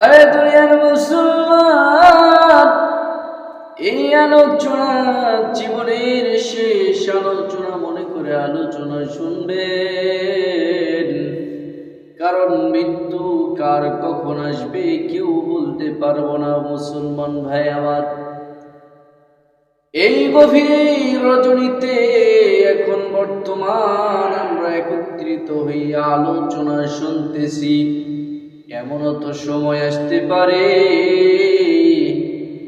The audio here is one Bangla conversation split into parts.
আরে দুনিয়ার মুসলমান, এই আলোচনা জীবনের শেষ আলোচনা মনে করে আলোচনা শুনবেন। কারণ মৃত্যু কার কখন আসবে কেউ বলতে পারব না, মুসলমান ভাই আমার। এই গভীর রজনীতে এখন বর্তমান আমরা একত্রিত হইয়া আলোচনা শুনতেছি। এমনও তো সময় আসতে পারে।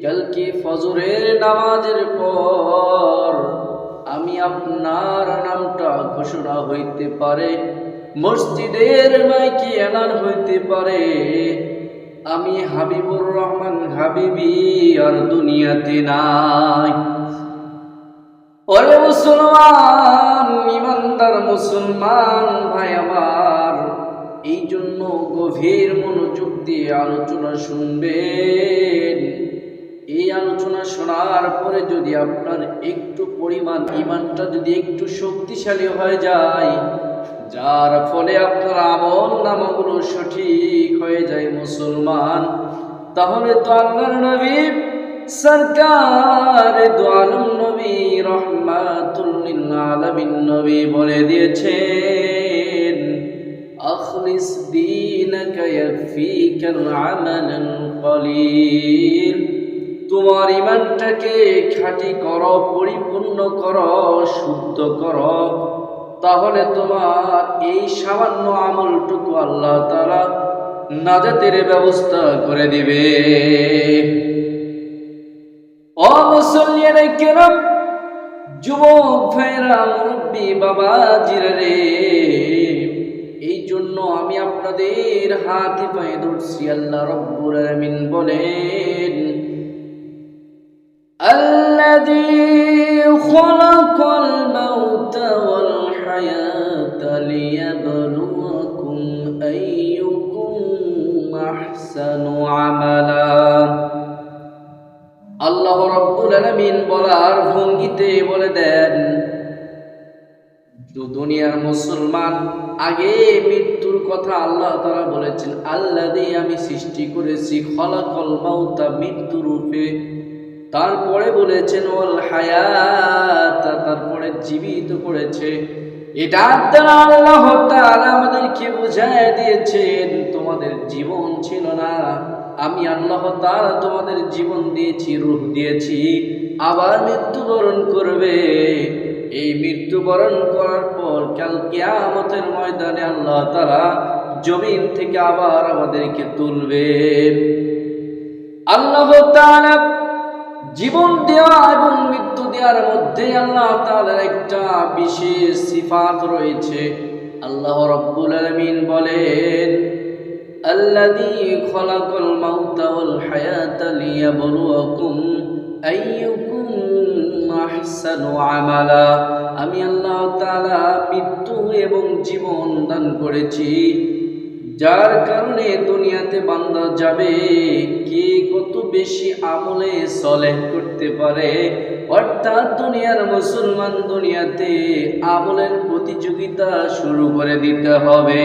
কালকে ফজরের নামাজের পর আমি আপনার নামটা ঘোষণা হইতে পারে। মসজিদের মাইকে এলান হইতে পারে। আমি হাবিবুর রহমান হাবিবি আর দুনিয়াতে নাই। ওরে মুসলমান, ইমানদার মুসলমান, ভাই গভীর মনোযোগ দিয়ে আলোচনা শুনবেন। এই আলোচনা শোনার পরে যদি আপনার একটু পরিমাণ, ইমানটা যদি একটু শক্তিশালী হয়ে যায়, যার ফলে আপনার আমল নামাগুলো সঠিক হয়ে যায় মুসলমান, তাহলে তো আল্লাহর নবী, সরকার দোয়ালম নবী রহমাতুল্লিল আলামিন নবী বলে দিয়েছেন। আখলিস দীনকা ইয়াকফিকাল আমালাল কলিল তোমার ইমানটাকে খাঁটি করো, পরিপূর্ণ করো, শুদ্ধ করো। তাহলে তোমার এই সামান্য আমলটুকু আল্লাহ তারা নাজাতের ব্যবস্থা করে দিবে। কেরম, যুবক ভাইরা মুরব্বী বাবা রে। এই জন্য আমি আপনাদের হাতে পায়ে ধরছি আল্লাহ রব্বুল আলামিন বলেন الذي خلق الموت والحياة ليبلوكم أيكم أحسن عملا আল্লাহ রব্বুল আলামিন বলার ভঙ্গিতে বলে দেন দু- দুনিয়ার মুসলমান আগে মৃত্যুর কথা আল্লাহ তারা বলেছেন আল্লাহ দিয়ে আমি সৃষ্টি করেছি, খলাকল মাউতা মৃত্যু রূপে। তারপরে বলেছেন ওল হায়াত। তারপরে জীবিত করেছে। এটার দ্বারা আল্লাহ আমাদেরকে বুঝায় দিয়েছেন, তোমাদের জীবন ছিল না। আমি আল্লাহ তাআলা তোমাদের জীবন দিয়েছি, রূপ দিয়েছি। আবার মৃত্যুবরণ করবে। এই মৃত্যুবরণ করার পর কাল কিয়ামতের ময়দানে আল্লাহ তারা জমিন থেকে আবার আমাদেরকে তুলবে। আল্লাহ জীবন দেওয়া এবং মৃত্যু দেওয়ার মধ্যে আল্লাহ তাআলার একটা বিশেষ সিফাত রয়েছে। আল্লাহ রাব্বুল আলামিন বলেন, আল্লাযী খলাকাল মাউতা ওয়াল হায়াতা লিয়াবলুয়াকুম আমি আল্লাহ তাআলা মৃত্যু এবং জীবন দান করেছি। যার কারণে দুনিয়াতে বান্দা যাবে, কে কত বেশি আমলে সলেহ করতে পারে? অর্থাৎ দুনিয়ার মুসলমান দুনিয়াতে আমলের প্রতিযোগিতা শুরু করে দিতে হবে।